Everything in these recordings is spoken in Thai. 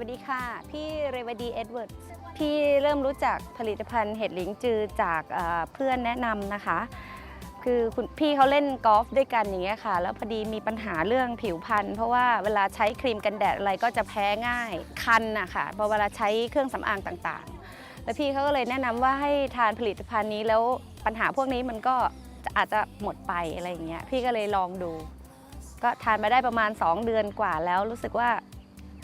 วัสดีค่ะ พี่เรวดีเอ็ดเวิร์ดพี่เริ่มรู้จักผลิตภัณฑ์เห็ดหลิงจือจากเพื่อนแนะนำนะคะ คือคุณพี่เขาเล่นกอล์ฟด้วยกันอย่างเงี้ยค่ะ แล้วพอดีมีปัญหาเรื่องผิวพรรณเพราะว่าเวลาใช้ครีมกันแดดอะไรก็จะแพ้ง่ายคันนะค่ะพอเวลาใช้เครื่องสำอางต่างๆ แล้วพี่เขาก็เลยแนะนำว่าให้ทานผลิตภัณฑ์นี้แล้วปัญหาพวกนี้มันก็อาจจะหมดไปอะไรอย่างเงี้ยพี่ก็เลยลองดู ก็ทานมาได้ประมาณ 2 เดือนกว่าแล้วรู้สึกว่า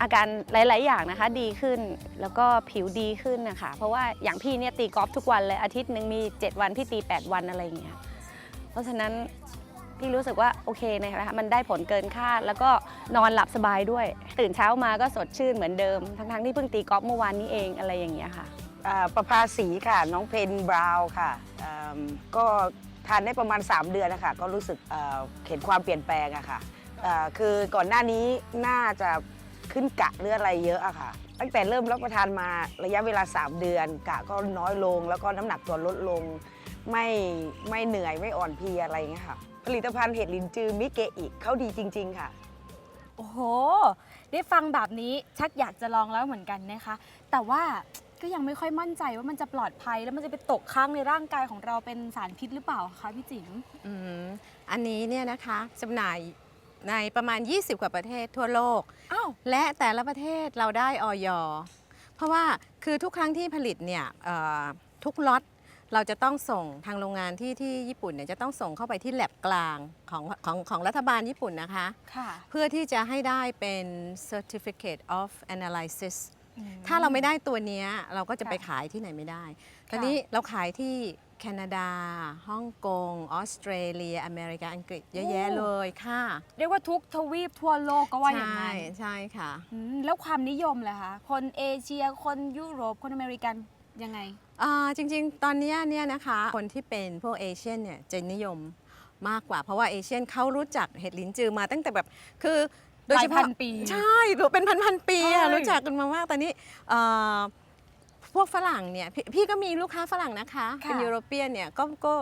อาการหลาย ๆ อย่างนะคะดีขึ้นแล้วก็ผิวดีขึ้นนะคะ เพราะว่าอย่างพี่เนี่ยตีกอล์ฟทุกวันเลยอาทิตย์หนึ่งมี 7 วันพี่ตี 8 วันอะไรอย่างเงี้ยเพราะฉะนั้นพี่รู้สึกว่าโอเคนะคะมันได้ผลเกินคาด แล้วก็นอนหลับสบายด้วย ตื่นเช้ามาก็สดชื่นเหมือนเดิม ทั้ง ๆ ที่เพิ่งตีกอล์ฟเมื่อวานนี้เองอะไรอย่างเงี้ยค่ะประภาสีค่ะ น้องเพนบราวน์ค่ะก็ทานได้ประมาณ 3 เดือนนะคะก็รู้สึกเห็นความเปลี่ยนแปลงอะค่ะอ่าคือก่อนหน้านี้น่าจะ ขึ้นกะหรืออะไรเยอะอะค่ะ ตั้งแต่เริ่มรับประทานมาระยะเวลา 3 เดือน กะก็น้อยลง แล้วก็น้ำหนักตัวลดลง ไม่ไม่เหนื่อยไม่อ่อนเพลียอะไรอย่างเงี้ยค่ะ ผลิตภัณฑ์เห็ดลินจือมิเกอิเขาดีจริง ๆ ค่ะ โอ้โห ได้ฟังแบบนี้ชักอยากจะลองแล้วเหมือนกันนะคะ แต่ว่าก็ยังไม่ค่อยมั่นใจว่ามันจะปลอดภัยแล้วมันจะไปตกค้างในร่างกายของเราเป็นสารพิษหรือเปล่าคะพี่จิ๋ม อืมอันนี้เนี่ยนะคะจำหน่าย ในประมาณ 20 กว่าประเทศทั่วโลก อ้าว และแต่ละประเทศเราได้ออยเพราะว่าคือทุกครั้งที่ผลิตเนี่ยเอ่อทุกล็อตเราจะต้องส่งทางโรงงานที่ที่ญี่ปุ่นเนี่ยจะต้องส่งเข้าไปที่แลบกลางของของของรัฐบาลญี่ปุ่นนะคะ ค่ะ เพื่อที่จะให้ได้เป็น certificate of analysis ถ้าเราไม่ได้ตัวเนี้ยเราก็จะไปขายที่ไหนไม่ได้ ตอนนี้เราขายที่ แคนาดา ฮ่องกง ออสเตรเลีย อเมริกา อังกฤษ เยอะแยะเลยค่ะ เรียกว่าทุกทวีปทั่วโลกก็ว่าอย่างใช่นั้น ใช่ค่ะอืมแล้วความนิยมล่ะคะ คนเอเชีย คนยุโรป คนอเมริกัน ยังไงอ่าจริง ๆ ตอนเนี้ยเนี่ยนะคะ คนที่เป็นพวกเอเชียนเนี่ยจะนิยมมากกว่า เพราะว่าเอเชียนเขารู้จักเห็ดลิ้นจือมาตั้งแต่แบบ คือโดยเฉหลายพัพาะนปี ใช่หรือเป็นพันๆปีอะใช่รู้จักกันมามาก ตอนนี้เอ่อ พวกฝรั่งเนี่ยพพี่ก็มีลูกค้าฝรั่งนะคะ เป็นยุโรเปียนเนี่ยก็ก็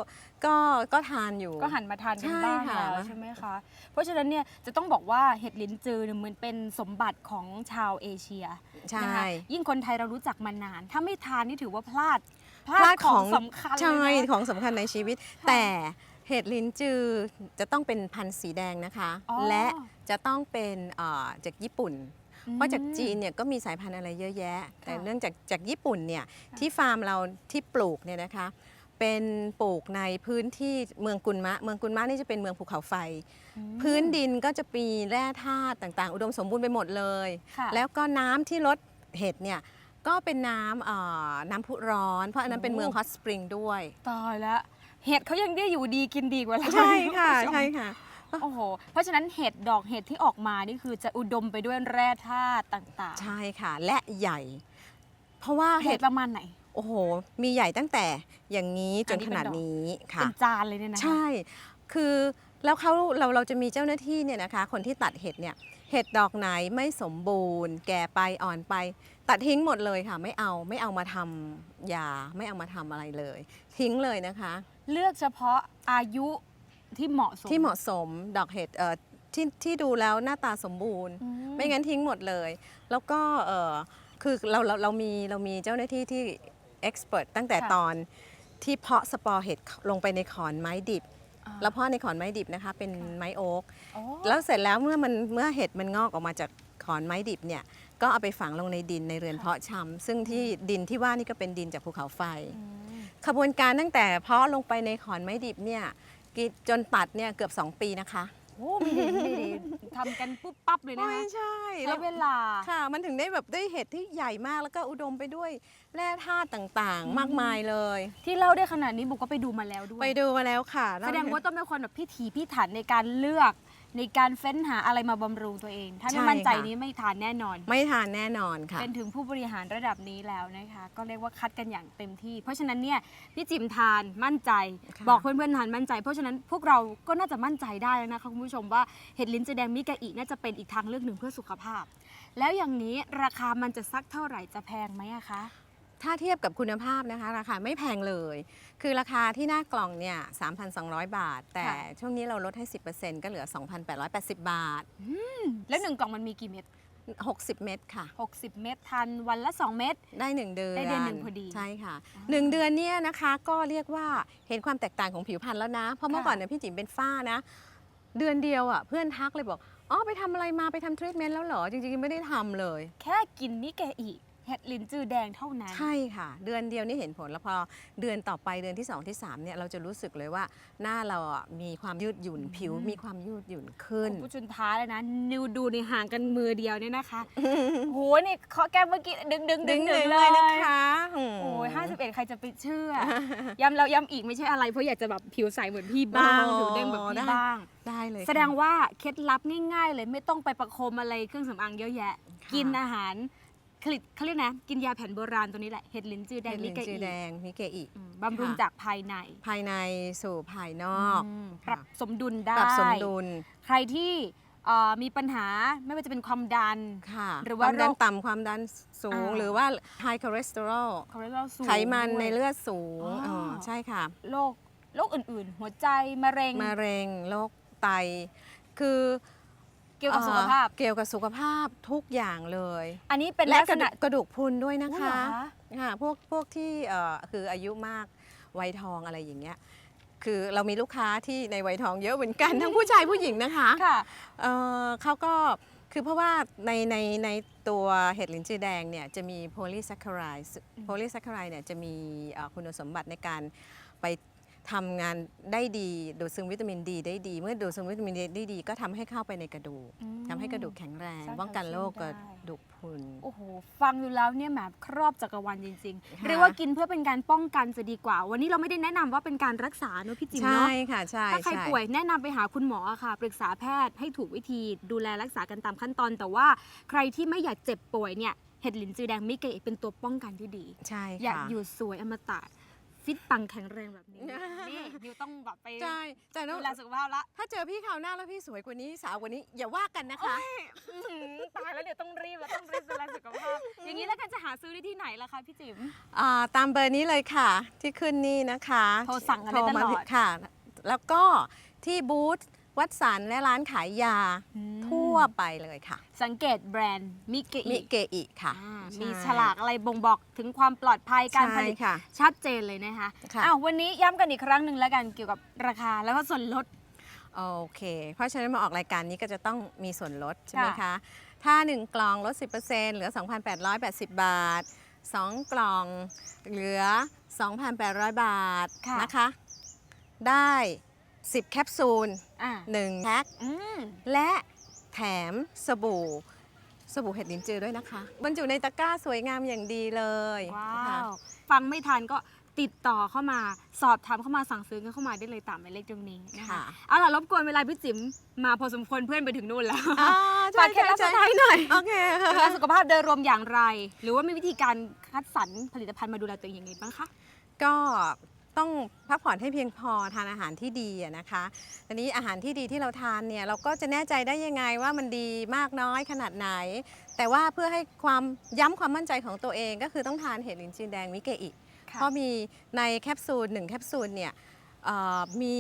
ก็ก็ทานอยู่ ก็หันมาทานกันใช่บ้างค่ะ แล้วใช่ไหมคะ เพราะฉะนั้นเนี่ยจะต้องบอกว่าเห็ดลิ้นจือเนี่ยเหมือนเป็นสมบัติของชาวเอเชียใช่ นะคะยิ่งคนไทยเรารู้จักมานาน ถ้าไม่ทานนี่ถือว่าพลาดพพลาลาดดขขอองงสำคัญเลยใช่นะ ของสำคัญในชีวิต ค่ะแต่เห็ดลิ้นจือจะต้องเป็นพันธุ์สีแดงนะคะ อ๋อ และจะต้องเป็นเอ่อจากญี่ปุ่นอืม เพราะจากจีนเนี่ยก็มีสายพันธุ์อะไรเยอะแยะ แต่ค่ะเนื่องจากจากญี่ปุ่นเนี่ยที่ฟาร์มเราที่ปลูกเนี่ยนะคะเป็นปลูกในพื้นที่เมืองกุนมะ เมืองกุนมะนี่จะเป็นเมืองภูเขาไฟอืมพื้นดินก็จะมีแร่ธาตุต่างๆ อุดมสมบูรณ์ไปหมดเลยค่ะแล้วก็น้ำที่ลดเห็ดเนี่ยก็เป็นน้ำเอ่อน้ำพุร้อน เพราะอันนั้นเป็นเมืองฮอตสปริงด้วย ตายแล้วเห็ดเขายังได้อยู่ดีกินดีกว่าเราใช่ค่ะณผู้มใช่ค่ะ โอ้โห เพราะฉะนั้นเห็ดดอกเห็ดที่ออกมานี่คือจะอุดมไปด้วยแร่ธาตุต่างใช่ค่ะ และใหญ่ เพราะว่าๆเห็เห็ดดประมาณไหน โอ้โห มีใหญ่ตั้งแต่อย่างนี้จอันนนี้ขเป็นนาดดอกนี้ค่ะ เป็นจานเลยเนี่ยนะใช่ คือแล้วเขาเราเราจะมีเจ้าหน้าที่เนี่ยนะคะ คนที่ตัดเห็ดเนี่ย เห็ดดอกไหนไม่สมบูรณ์ แก่ไปอ่อนไป ตัดทิ้งหมดเลยค่ะ ไม่เอาไม่เอามาทำยาไม่เอามาทำอะไรเลย ทิ้งเลยนะคะ เลือกเฉพาะอายุ ที่เหมาะสม ที่เหมาะสมดอกเห็ดเอ่อที่ที่ดูแล้วหน้าตาสมบูรณ์ อืไม่งั้นทิ้งหมดเลย แล้วก็เออคือเราเราเรามีเรามีเจ้าหน้าที่ที่เอ็กซ์เพรสตั้งแต่ค่ะ ตอนที่เพาะสปอร์เห็ดลงไปในขอนไม้ดิบ อ่า แล้วเพาะในขอนไม้ดิบนะคะ เป็นไม้โอ๊กโอ้แล้วเสร็จแล้วเมื่อมันเมื่อเห็ดมันงอกออกมาจากขอนไม้ดิบเนี่ยก็เอาไปฝังลงในดินในเรือนเพาะชำซึ่งที่ดินที่ว่านี่ก็เป็นดินจากภูเขาไฟอืมขบวนการตั้งแต่เพาะลงไปในขอนไม้ดิบเนี่ย กิจนตัดเนี่ยเกือบ 2 ปีนะคะโอ้ไม่ดีไม่ดีทำกันปุ๊บปั๊บเลยนะไม่คะใช่ใช้เวลา ค่ะ มันถึงได้แบบได้เห็ดที่ใหญ่มากแล้วก็อุดมไปด้วยแร่ธาตุต่างอืมๆมากมายเลย ที่เล่าได้ขนาดนี้บุกก็ไปดูมาแล้วด้วย ไปดูมาแล้วค่ะ แสดงว่าต้องเป็นคนแบบพิถีพิถันในการเลือก ในการเฟ้นหาอะไรมาบำรุงตัวเอง ถ้าไม่มั่นใจนี้ไม่ทานแน่นอน ไม่ทานแน่นอนค่ะ เป็นถึงผู้บริหารระดับนี้แล้วนะคะ ก็เรียกว่าคัดกันอย่างเต็มที่ เพราะฉะนั้นเนี่ยพี่จิมทานมั่นใจ ค่ะ บอกเพื่อนๆทานมั่นใจ เพราะฉะนั้นพวกเราก็น่าจะมั่นใจได้แล้วนะคะคุณผู้ชมว่าเห็ดลิ้นจือแดงมิกาอิน่าจะเป็นอีกทางเลือกหนึ่งเพื่อสุขภาพ แล้วอย่างนี้ราคามันจะสักเท่าไหร่จะแพงไหมอะคะ ถ้าเทียบกับคุณภาพนะคะ ราคาไม่แพงเลย คือราคาที่หน้ากล่องเนี่ย 3,200 บาท แต่ค่ะช่วงนี้เราลดให้ 10%ก็เหลือ 2,880 บาท แล้วหนึ่งกล่องมันมีกี่เม็ด 60 เม็ดค่ะ 60 เม็ดทันวันละ 2 เม็ด ได้ 1 เดือน ได้เดือนหนึ่งพอดี ใช่ค่ะอ่าหนึ่งเดือนเนี่ยนะคะก็เรียกว่าเห็นความแตกต่างของผิวพรรณแล้วนะ เพราะเมื่อค่ะก่อนเนี่ยพี่จิ๋มเป็นฝ้านะ เดือนเดียวอะเพื่อนทักเลยบอก อ๋อไปทำอะไรมาไปทำทรีทเมนต์แล้วเหรอ จริงๆ ไม่ได้ทำเลย แค่กินมิเกอี เห็ดลินจือแดงเท่านั้น ใช่ค่ะ เดือนเดียวนี่เห็นผลแล้วพอเดือนต่อไปเดือนที่ 2 ที่3เนี่ยเราจะรู้สึกเลยว่าหน้าเราอะมีความยืดหยุ่นผิวมีความยืดหยุ่นขึ้น ผู้ชุนท้าเลยนะ นิวดูในห่างกันมือเดียวเนี่ยนะคะ โหนี่เคาะแก้มเมื่อกี้ดึงดึงดึดึงงดึเลงยเลเลยยนะคะมโอ้ยห้าสิบเอ็ดใครจะไปเชื่อ ย้ำแล้วย้ำอีกไม่ใช่อะไร เพราะอยากจะแบบผิวใสเหมือนพี่บ้างอ๋อผิวเด้งแบบพี่ได้บ้างได้เลยค่ะแสดงว่าเคล็ดลับง่ายๆ เลยไม่ต้องไปประโคมอะไรเครื่องสำอางเยอะแยะค่ะกินอาหาร ผลิตเขาเรียกนะ กินยาแผนโบราณตัวนี้แหละเห็ดลิ้นจือแดงเห็ดลิลินเกจืออีแดงมิเกอิอืมบำรุงค่ะจากภายในภายในสู่ภายนอกอืมปค่ะรับสมดุลได้ ปรับสมดุลใครที่เอ่อมีปัญหาไม่ว่าจะเป็นความดัน ค่ะหรือว่าความดันโรคต่ำความดันสูงอ่า หรือว่า high cholesterol คอเลสเตอรอลสูงไขมันด้วยในเลือดสูงอ๋ออ๋ อใช่ค่ะ โรคโรคอื่นๆ หัวใจมะเร็ง มะเร็งโรคไต คือ เกี่ยวกับสุขภาพเอ่อเกี่ยวกับสุขภาพทุกอย่างเลยอันนี้เป็นและลักกษระดูณะ กกระดูกพรุนด้วยนะอุ๊ยเหรคะอคะ ค่ะพวกพวกที่เอ่อคืออายุมากวัยทองอะไรอย่างเงี้ยคือเรามีลูกค้าที่ในวัยทองเยอะเหมือนกัน ทั้งผู้ชายผู้หญิงนะคะ ค่ะ เอ่อเขาก็คือเพราะว่าในในในตัวเห็ดลินจือแดงเนี่ยจะมีโพลีแซคคาไรด์โพลีแซคคาไรด์เนี่ยจะมีเอ่อคุณสมบัติในการไป ทำงานได้ดีดูดซึมวิตามินดีได้ดี เมื่อดูดซึมวิตามินดีได้ดี ก็ทำให้เข้าไปในกระดูกอืมทำให้กระดูกแข็งแรงสร้างป้องกันโรคแคกลระเซียมได้ดูกพรุน โอ้โห ฟังดูแล้วเนี่ยแบบครอบจักรวาลจริงๆค่ะ เรียกว่ากินเพื่อเป็นการป้องกันจะดีกว่า วันนี้เราไม่ได้แนะนำว่าเป็นการรักษาเนอะพี่จิมใช่เนาะค่ะใช่ถ้าใครช่ป่วยแนะนำไปหาคุณหมอค่ะ ปรึกษาแพทย์ให้ถูกวิธีดูแลรักษากันตามขั้นตอน แต่ว่าใครที่ไม่อยากเจ็บป่วยเนี่ยเห็ดหลินจือแดงมิเกะเป็นตัวป้องกันที่ดี ใช่อยากค่ะอยู่สวยอมตะ ฟิตปังแข็งแรงแบบนี้ นี่นิวต้องแบบไปใช่แต่ดูถ้าแลสุขภาพละถ้าเจอพี่คราวหน้าแล้วพี่สวยกว่านี้สาวกว่านี้อย่าว่ากันนะคะ อื้อหือตายแล้วเดี๋ยวต้องรีบแล้วต้องรีบดูแลสุขภาพ อย่างนี้แล้วกันจะหาซื้อได้ที่ไหนล่ะคะพี่จิ๋ม อ่าตามเบอร์นี้เลยค่ะ ที่ขึ้นนี่นะคะโทรสั่งกันได้โทรมาตลอดค่ะ แล้วก็ที่บูธวัดสันและร้านขายยา ทั่ว ไปเลยค่ะ สังเกตแบรนด์มิเกมิอิเกอิค่ะ อ่าใช่มีฉลากอะไรบ่งบอกถึงความปลอดภัยการผใช่ลิตค่ะ ชัดเจนเลยนะคะค่ะ อ้าววันนี้ย้ำกันอีกครั้งหนึ่งแล้วกันเกี่ยวกับราคาแล้วก็ส่วนลด โอเค เพราะฉะนั้นมาออกรายการนี้ก็จะต้องมีส่วนลดใช่ไหมค่ะ คะ ถ้า 1 กล่องลด 10%เหลือ 2,880 บาท 2 กล่องเหลือ 2,800 บาทค่ะนะคะ ได้ 10 แคปซูล อ่า1 แพ็ค อืม และ แถมสบู่ สบู่เห็ดลิ้นจือด้วยนะคะ บรรจุในตะกร้าสวยงามอย่างดีเลยว้าค่ะว ฟังไม่ทันก็ติดต่อเข้ามาสอบถามเข้ามาสั่งซื้อกันเข้ามาได้เลยตามหมายเลขตรงนี้นะคะค่ะเอาล่ะรบกวนเวลาพี่จิ๋มมาพอสมควรเพื่อนไปถึงนู่นแล้วอ่าฝากเคล็ดลับสุดท้ายหน่อยโอเคดูแลสุขภาพโดยรวมอย่างไร หรือว่ามีวิธีการคัดสรรผลิตภัณฑ์มาดูแลตัวเองยังไงบ้างคะ ก็ ต้องพักผ่อนให้เพียงพอทานอาหารที่ดีนะคะทีนี้อาหารที่ดีที่เราทานเนี่ยเราก็จะแน่ใจได้ยังไงว่ามันดีมากน้อยขนาดไหน แต่ว่าเพื่อให้ความย้ำความมั่นใจของตัวเองก็คือต้องทานเห็ดลินจีแดงมิเกอิเพราะมีในแคปซูลหนึ่งแคปซูลเนี่ยมี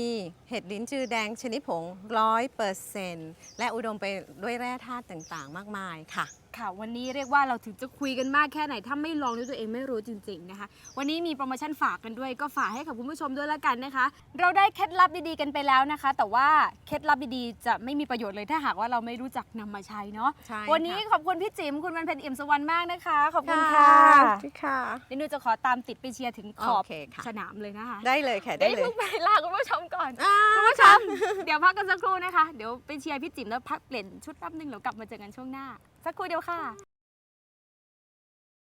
เห็ดลิ้นจือแดงชนิดผงร้อยเปอร์เซนต์และอุดมไปด้วยแร่ธาตุต่างๆ มากมายค่ะ ค่ะ วันนี้เรียกว่าเราถึงจะคุยกันมากแค่ไหน ถ้าไม่ลองด้วยตัวเองไม่รู้จริง ๆ นะคะ วันนี้มีโปรโมชั่นฝากกันด้วย ก็ฝากให้กับคุณผู้ชมด้วยละกันนะคะ เราได้เคล็ดลับดีๆกันไปแล้วนะคะ แต่ว่าเคล็ดลับดีๆจะไม่มีประโยชน์เลยถ้าหากว่าเราไม่รู้จักนำมาใช้เนาะ ใช่วันนี้ค่ะขอบคุณพี่จิ๋มคุณวันเพ็ญเอี่ยมสวรรค์มากนะคะ ขอบคุณค่ะค่ะ เดี๋ยวหนูจะขอตามติดไปเชียร์ถึงขอบโอเคค่ะ สนามเลยนะคะได้เลยค่ะ ได้เลยเพิ่งไปลาคุณผู้ชมก่อน อ่าคุณผู้ชมเดี๋ยวพักกันสักครู่นะคะ เดี๋ยวไปเชียร์พี่จิ๋มแล้วพักเปลี่ยนชุดแป๊บนึงเดี๋ยวกลับมาเจอกันช่วงหน้า สักครู่เดียวค่ะ